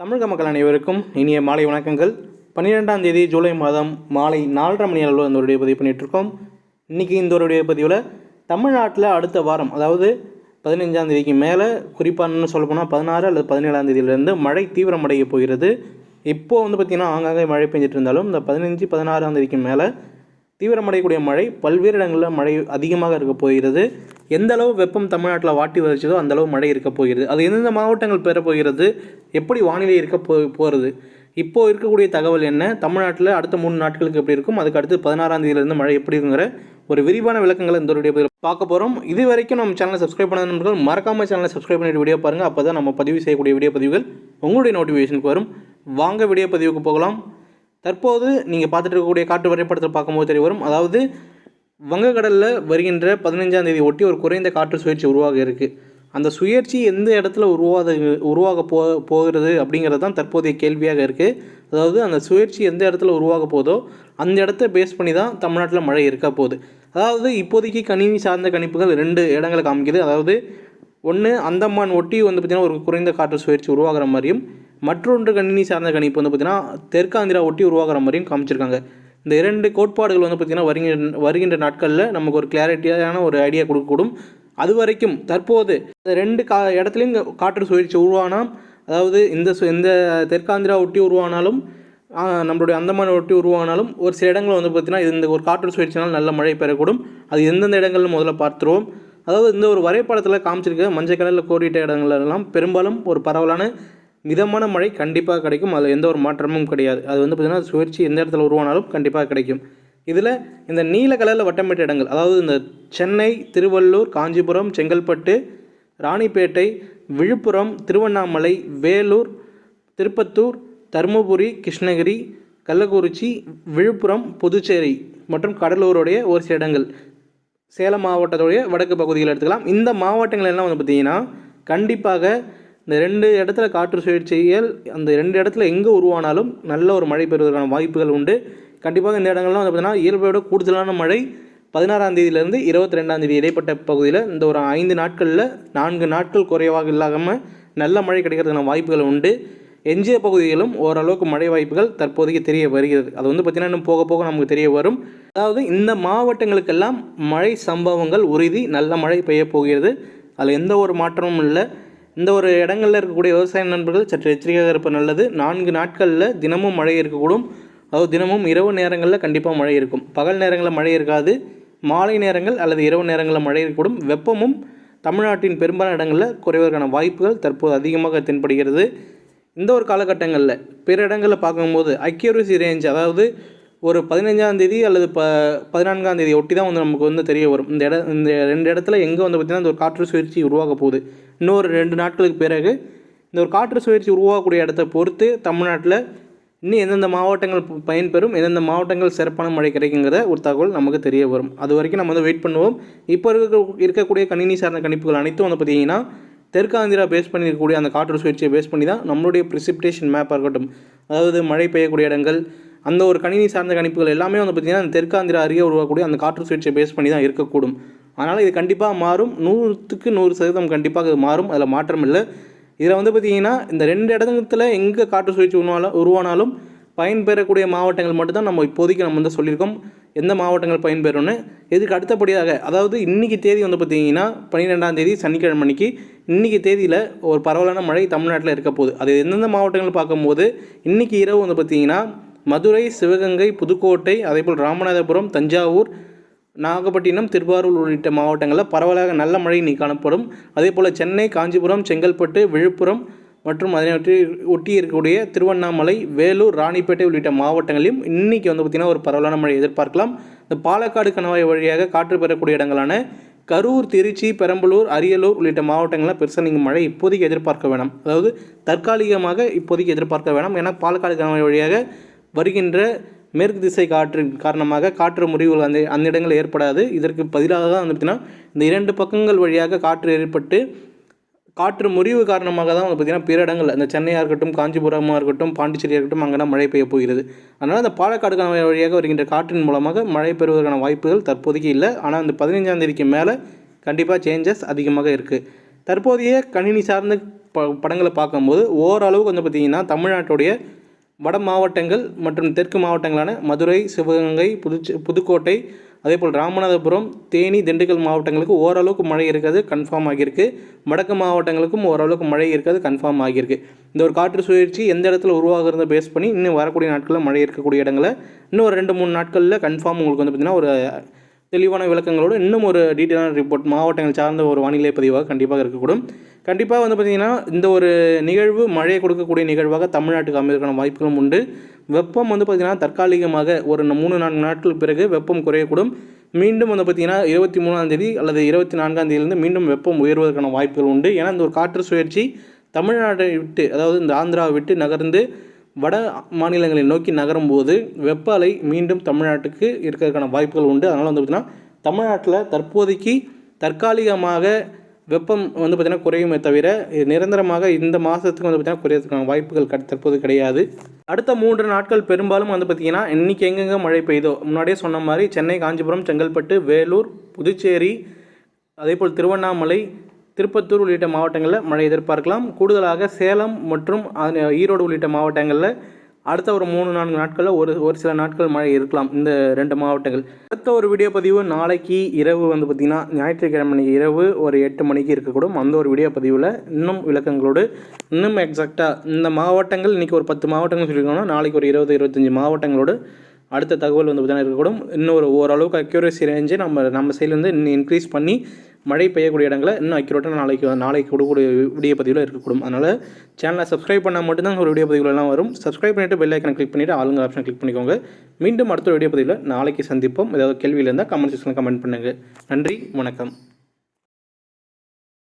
தமிழக மக்கள் அனைவருக்கும் இனிய மாலை வணக்கங்கள். பன்னிரெண்டாம் தேதி ஜூலை மாதம் மாலை நாலரை மணி அளவில் இந்த ஒரு பதிவு பண்ணிகிட்ருக்கோம் இன்றைக்கி இந்த ஒரு பதிவில் தமிழ்நாட்டில் அடுத்த வாரம் அதாவது பதினஞ்சாம் தேதிக்கு மேலே குறிப்பாக சொல்ல போனால் பதினாறு அல்லது பதினேழாம் தேதியிலேருந்து மழை தீவிரமடைய போகிறது. இப்போது வந்து பார்த்திங்கன்னா ஆங்காங்கே மழை பெஞ்சிட்டு இருந்தாலும் இந்த பதினஞ்சு பதினாறாம் தேதிக்கு மேலே தீவிரமடையக்கூடிய மழை பல்வேறு இடங்களில் மழை அதிகமாக இருக்க போகிறது. எந்த அளவு வெப்பம் தமிழ்நாட்டில் வாட்டி வதச்சதோ அந்த அளவு மழை இருக்க போகிறது. அது எந்தெந்த மாவட்டங்கள் பெற போகிறது? எப்படி வானிலை இருக்க போ போகிறது இப்போது இருக்கக்கூடிய தகவல் என்ன? தமிழ்நாட்டில் அடுத்த மூணு நாட்களுக்கு எப்படி இருக்கும்? அதுக்கு அடுத்து பதினாறாம் தேதியிலிருந்து மழை எப்படி இருக்குங்கிற ஒரு விரிவான விளக்கங்களை இந்த ஒரு பதிவில் பார்க்க போகிறோம் இது வரைக்கும் நம்ம சேனலை சப்ஸ்கிரைப் பண்ண நண்பர்கள் மறக்காமல் சேனலை சப்ஸ்கிரைப் பண்ணிட்டு வீடியோ பாருங்கள் அப்போ தான் நம்ம பதிவு செய்யக்கூடிய வீடியோ பதிவுகள் உங்களுடைய நோட்டிஃபிகேஷனுக்கு வரும். வாங்க வீடியோ பதிவுக்கு போகலாம். தற்போது நீங்கள் பார்த்துட்டு இருக்கக்கூடிய காற்று வரைபடத்தில் பார்க்கும்போது தெரிய வரும். அதாவது வங்கக்கடலில் வருகின்ற பதினஞ்சாம் தேதி ஒட்டி ஒரு குறைந்த காற்று சுழற்சி உருவாக இருக்குது அந்த சுயற்சி எந்த இடத்துல உருவாத உருவாக போ போகிறது அப்படிங்கிறது தான் தற்போதைய கேள்வியாக இருக்குது அதாவது அந்த சுயற்சி எந்த இடத்துல உருவாக போதோ அந்த இடத்த பேஸ் பண்ணி தான் தமிழ்நாட்டில் மழை இருக்க போகுது. அதாவது இப்போதைக்கு கணினி சார்ந்த கணிப்புகள் ரெண்டு இடங்களை காமிக்குது. அதாவது ஒன்று அந்தமான் ஒட்டி வந்து பார்த்திங்கன்னா ஒரு குறைந்த காற்று சுழற்சி உருவாகிற மாதிரியும் மற்றொன்று கணினி சார்ந்த கணிப்பு வந்து பார்த்திங்கன்னா தெற்காந்திரா ஒட்டி உருவாகிற மாதிரியும் காமிச்சிருக்காங்க. இந்த இரண்டு கோட்பாடுகள் வந்து பார்த்திங்கன்னா வருகின்ற வருகின்ற நாட்களில் நமக்கு ஒரு கிளாரிட்டியான ஒரு ஐடியா கொடுக்கக்கூடும். அது வரைக்கும் தற்போது இந்த ரெண்டு கா இடத்துலையும் காற்று சுழற்சி உருவானால் அதாவது இந்த சு இந்த தெற்காந்திரா ஒட்டி உருவானாலும் நம்மளுடைய அந்தமான ஒட்டி உருவானாலும் ஒரு சில இடங்கள் வந்து பார்த்திங்கன்னா இந்த ஒரு காற்று சுழற்சினால் நல்ல மழை பெறக்கூடும். அது எந்தெந்த இடங்கள்னு முதல்ல பார்த்துருவோம். அதாவது இந்த ஒரு வரைபடத்தில் காமிச்சிருக்க மஞ்சள் கலரில் கோடிட்ட இடங்கள்லாம் பெரும்பாலும் ஒரு பரவலான மிதமான மழை கண்டிப்பாக கிடைக்கும். அதில் எந்த ஒரு மாற்றமும் கிடையாது. அது வந்து பார்த்திங்கன்னா சுழற்சி எந்த இடத்துல உருவானாலும் கண்டிப்பாக கிடைக்கும். இதில் இந்த நீல கலரில் வட்டமிட்ட இடங்கள் அதாவது இந்த சென்னை திருவள்ளூர் காஞ்சிபுரம் செங்கல்பட்டு ராணிப்பேட்டை விழுப்புரம் திருவண்ணாமலை வேலூர் திருப்பத்தூர் தருமபுரி கிருஷ்ணகிரி கள்ளக்குறிச்சி விழுப்புரம் புதுச்சேரி மற்றும் கடலூருடைய ஒரு சில இடங்கள். சேலம் மாவட்டத்துடைய வடக்கு பகுதியில் எடுத்துக்கலாம். இந்த மாவட்டங்கள் எல்லாம் வந்து பார்த்திங்கன்னா கண்டிப்பாக இந்த ரெண்டு இடத்துல காற்று சுழற்சிகள் அந்த ரெண்டு இடத்துல எங்கே உருவானாலும் நல்ல ஒரு மழை பெறுவதற்கான வாய்ப்புகள் உண்டு. கண்டிப்பாக இந்த இடங்கள்லாம் வந்து பார்த்திங்கன்னா இயல்பையோட கூடுதலான மழை பதினாறாம் தேதியிலேருந்து இருபத்தி ரெண்டாம் தேதி இடைப்பட்ட பகுதியில் இந்த ஒரு ஐந்து நாட்களில் நான்கு நாட்கள் குறைவாக இல்லாமல் நல்ல மழை கிடைக்கிறதுக்கான வாய்ப்புகள் உண்டு. எஞ்சிய பகுதிகளும் ஓரளவுக்கு மழை வாய்ப்புகள் தற்போதைக்கு தெரிய வருகிறது. அது வந்து பார்த்திங்கன்னா இன்னும் போக போக நமக்கு தெரிய வரும். அதாவது இந்த மாவட்டங்களுக்கெல்லாம் மழை சம்பவங்கள் உறுதி நல்ல மழை பெய்ய போகிறது. அதில் எந்த ஒரு மாற்றமும் இல்லை. இந்த ஒரு இடங்களில் இருக்கக்கூடிய விவசாய நண்பர்கள் சற்று எச்சரிக்கையாக இருப்ப நல்லது. நான்கு நாட்களில் தினமும் மழை இருக்கக்கூடும். அதாவது தினமும் இரவு நேரங்களில் கண்டிப்பாக மழை இருக்கும். பகல் நேரங்களில் மழை இருக்காது. மாலை நேரங்கள் அல்லது இரவு நேரங்களில் மழை இருக்கக்கூடும். வெப்பமும் தமிழ்நாட்டின் பெரும்பாலான இடங்களில் குறைவதற்கான வாய்ப்புகள் தற்போது அதிகமாக தென்படுகிறது. இந்த ஒரு காலகட்டங்களில் பிற இடங்களில் பார்க்கும்போது அக்யூரசி ரேஞ்ச் அதாவது ஒரு பதினஞ்சாம் தேதி அல்லது ப பதினான்காம் தேதி ஒட்டி தான் வந்து நமக்கு வந்து தெரிய வரும். இந்த இட இந்த ரெண்டு இடத்துல எங்கே வந்து பார்த்திங்கன்னா இந்த ஒரு காற்று சுழற்சி உருவாக போகுது. இன்னொரு ரெண்டு நாட்களுக்கு பிறகு இந்த ஒரு காற்று சுழற்சி உருவாகக்கூடிய இடத்த பொறுத்து தமிழ்நாட்டில் இன்னும் எந்தெந்த மாவட்டங்கள் பயன்பெறும் எந்தெந்த மாவட்டங்கள் சிறப்பான மழை கிடைக்குங்கிற ஒரு தகவல் நமக்கு தெரிய வரும். அது வரைக்கும் நம்ம வந்து வெயிட் பண்ணுவோம். இப்போ இருக்க இருக்கக்கூடிய கணினி சார்ந்த கணிப்புகள் அனைத்தும் வந்து பார்த்திங்கன்னா தெற்காந்திரா பேஸ் பண்ணியிருக்கக்கூடிய அந்த காற்று சுழற்சியை பேஸ் பண்ணி தான் நம்மளுடைய ப்ரிசிப்டேஷன் மேப்பாக இருக்கட்டும். அதாவது மழை பெய்யக்கூடிய இடங்கள் அந்த ஒரு கணினி சார்ந்த கணிப்புகள் எல்லாமே வந்து பார்த்திங்கன்னா அந்த தெற்காந்திரா அருகே உருவாக்கக்கூடிய அந்த காற்று சுழற்சியை பேஸ் பண்ணி தான் இருக்கக்கூடும். அதனால் இது கண்டிப்பாக மாறும். நூறுத்துக்கு நூறு சதவீதம் கண்டிப்பாக இது மாறும். அதில் மாற்றம் இல்லை. இதில் வந்து பார்த்திங்கன்னா இந்த ரெண்டு இடத்துல எங்கே காற்று சுழற்சி உருவானாலும் உருவானாலும் பயன்பெறக்கூடிய மாவட்டங்கள் மட்டும்தான் நம்ம இப்போதைக்கு நம்ம வந்து சொல்லியிருக்கோம். எந்த மாவட்டங்கள் பயன்பெறும்னு. இதுக்கு அடுத்தபடியாக அதாவது இன்றைக்கி தேதி வந்து பார்த்திங்கன்னா பன்னிரெண்டாம் தேதி சனிக்கிழமை அன்னைக்கு இன்றைக்கி தேதியில் ஒரு பரவலான மழை தமிழ்நாட்டில் இருக்க போகுது. அது எந்தெந்த மாவட்டங்கள் பார்க்கும்போது இன்றைக்கி இரவு வந்து பார்த்திங்கன்னா மதுரை சிவகங்கை புதுக்கோட்டை அதேபோல் ராமநாதபுரம் தஞ்சாவூர் நாகப்பட்டினம் திருவாரூர் உள்ளிட்ட மாவட்டங்களில் பரவலாக நல்ல மழை நீ காணப்படும். அதே போல் சென்னை காஞ்சிபுரம் செங்கல்பட்டு விழுப்புரம் மற்றும் அதனை ஒட்டி இருக்கக்கூடிய திருவண்ணாமலை வேலூர் ராணிப்பேட்டை உள்ளிட்ட மாவட்டங்களிலும் இன்றைக்கி வந்து பார்த்திங்கன்னா ஒரு பரவலான மழை எதிர்பார்க்கலாம். இந்த பாலக்காடு கணவாய் வழியாக காற்று பெறக்கூடிய இடங்களான கரூர் திருச்சி பெரம்பலூர் அரியலூர் உள்ளிட்ட மாவட்டங்களில் பெருசாக நீங்கள் மழை இப்போதைக்கு எதிர்பார்க்க வேணாம். அதாவது தற்காலிகமாக இப்போதைக்கு எதிர்பார்க்க வேணாம். ஏன்னா பாலக்காடு கணவாய் வழியாக வருகின்ற மேற்கு திசை காற்றின் காரணமாக காற்று முறிவுகள் அந்த அந்த இடங்களில் ஏற்படாது. இதற்கு பதிலாக தான் வந்து பார்த்திங்கன்னா இந்த இரண்டு பக்கங்கள் வழியாக காற்று ஏற்பட்டு காற்று முறிவு காரணமாக தான் வந்து பார்த்திங்கன்னா பிற இடங்கள் இந்த சென்னையாக இருக்கட்டும் காஞ்சிபுரமாக இருக்கட்டும் பாண்டிச்சேரியாக இருக்கட்டும் அங்கே மழை பெய்ய போகிறது. அதனால் அந்த பாலக்காடு வழியாக வருகின்ற காற்றின் மூலமாக மழை பெறுவதற்கான வாய்ப்புகள் தற்போதைக்கு இல்லை. ஆனால் அந்த பதினைஞ்சாம் தேதிக்கு மேலே கண்டிப்பாக சேஞ்சஸ் அதிகமாக இருக்குது தற்போதைய கணினி சார்ந்த ப படங்களை பார்க்கும்போது ஓரளவுக்கு வந்து பார்த்திங்கன்னா தமிழ்நாட்டுடைய வட மாவட்டங்கள் மற்றும் தெற்கு மாவட்டங்களான மதுரை சிவகங்கை புதுச்சி புதுக்கோட்டை அதே போல் ராமநாதபுரம் தேனி திண்டுக்கல் மாவட்டங்களுக்கு ஓரளவுக்கு மழை இருக்கிறது கன்ஃபார்ம் ஆகியிருக்கு. வடக்கு மாவட்டங்களுக்கும் ஓரளவுக்கு மழை இருக்கிறது கன்ஃபார்ம் ஆகியிருக்கு. இந்த ஒரு காற்று சுழற்சி எந்த இடத்துல உருவாகிறத பேஸ் பண்ணி இன்னும் வரக்கூடிய நாட்களில் மழை இருக்கக்கூடிய இடங்களில் இன்னும் ஒரு ரெண்டு மூணு நாட்களில் கன்ஃபார்ம் உங்களுக்கு வந்து பார்த்திங்கன்னா ஒரு தெளிவான விளக்கங்களோடு இன்னும் ஒரு டீட்டெயிலான ரிப்போர்ட் மாவட்டங்கள் சார்ந்த ஒரு வானிலை பதிவாக கண்டிப்பாக இருக்கக்கூடும். கண்டிப்பாக வந்து பார்த்திங்கன்னா இந்த ஒரு நிகழ்வு மழையை கொடுக்கக்கூடிய நிகழ்வாக தமிழ்நாட்டுக்கு அமைவதற்கான வாய்ப்புகளும் உண்டு. வெப்பம் வந்து பார்த்திங்கன்னா தற்காலிகமாக ஒரு மூணு நான்கு நாட்களுக்கு பிறகு வெப்பம் குறையக்கூடும். மீண்டும் வந்து பார்த்திங்கன்னா இருபத்தி மூணாம் தேதி அல்லது இருபத்தி நான்காம் தேதியிலிருந்து மீண்டும் வெப்பம் உயர்வதற்கான வாய்ப்புகள் உண்டு. ஏன்னா இந்த ஒரு காற்று சுழற்சி தமிழ்நாட்டை விட்டு அதாவது இந்த ஆந்திராவை விட்டு நகர்ந்து வட மாநிலங்களை நோக்கி நகரும் போது வெப்ப அலை மீண்டும் தமிழ்நாட்டுக்கு இருக்கிறதுக்கான வாய்ப்புகள் உண்டு. அதனால் வந்து பார்த்திங்கன்னா தமிழ்நாட்டில் தற்போதைக்கு தற்காலிகமாக வெப்பம் வந்து பார்த்திங்கன்னா குறையுமே தவிர நிரந்தரமாக இந்த மாதத்துக்கு வந்து பார்த்திங்கன்னா குறையிறதுக்கான வாய்ப்புகள் கட் தற்போது கிடையாது. அடுத்த மூன்று நாட்கள் பெரும்பாலும் வந்து பார்த்திங்கன்னா இன்றைக்கி எங்கெங்கே மழை பெய்தோ முன்னாடியே சொன்ன மாதிரி சென்னை காஞ்சிபுரம் செங்கல்பட்டு வேலூர் புதுச்சேரி அதேபோல் திருவண்ணாமலை திருப்பத்தூர் உள்ளிட்ட மாவட்டங்களில் மழை எதிர்பார்க்கலாம். கூடுதலாக சேலம் மற்றும் ஈரோடு உள்ளிட்ட மாவட்டங்களில் அடுத்த ஒரு மூணு நான்கு நாட்களில் ஒரு ஒரு சில நாட்கள் மழை இருக்கலாம். இந்த ரெண்டு மாவட்டங்கள். அடுத்த ஒரு வீடியோ பதிவு நாளைக்கு இரவு வந்து பார்த்திங்கன்னா ஞாயிற்றுக்கிழமை அன்னைக்கு இரவு ஒரு எட்டு மணிக்கு இருக்கக்கூடும். அந்த ஒரு வீடியோ பதிவில் இன்னும் விளக்கங்களோடு இன்னும் எக்ஸாக்டாக இந்த மாவட்டங்கள் இன்றைக்கி ஒரு பத்து மாவட்டங்கள் சொல்லியிருக்கோம்னா நாளைக்கு ஒரு இருபது இருபத்தஞ்சி மாவட்டங்களோடு அடுத்த தகவல் வந்து பார்த்தீங்கன்னா இருக்கக்கூடும். இன்னும் ஒரு ஓரளவுக்கு அக்யூரேசி ரேஞ்சு நம்ம நம்ம சைட்லேருந்து இன்னும் இன்க்ரீஸ் பண்ணி மழை பெய்யக்கூடிய இடங்களை இன்னும் அக்யூரேட்டாக நாளைக்கு நாளைக்கு கொடுக்கக்கூடிய வீடியோ பதிவில் இருக்கக்கூடும். அதனால் சேனலை சப்ஸ்கிரைப் பண்ணால் மட்டும்தான் ஒரு வீடியோ பதிவுகள் வரும். சப்ஸ்கிரைப் பண்ணிவிட்டு பெல் ஐக்கனை கிளிக் பண்ணிவிட்டு ஆளுங்க ஆப்ஷன் கிளிக் பண்ணிக்கோங்க. மீண்டும் அடுத்த வீடியோ பதிவில் நாளைக்கு சந்திப்போம். ஏதாவது கேள்வியில் இருந்தால் கமெண்ட் செக்ஷனில் கமெண்ட் பண்ணுங்கள் நன்றி வணக்கம்.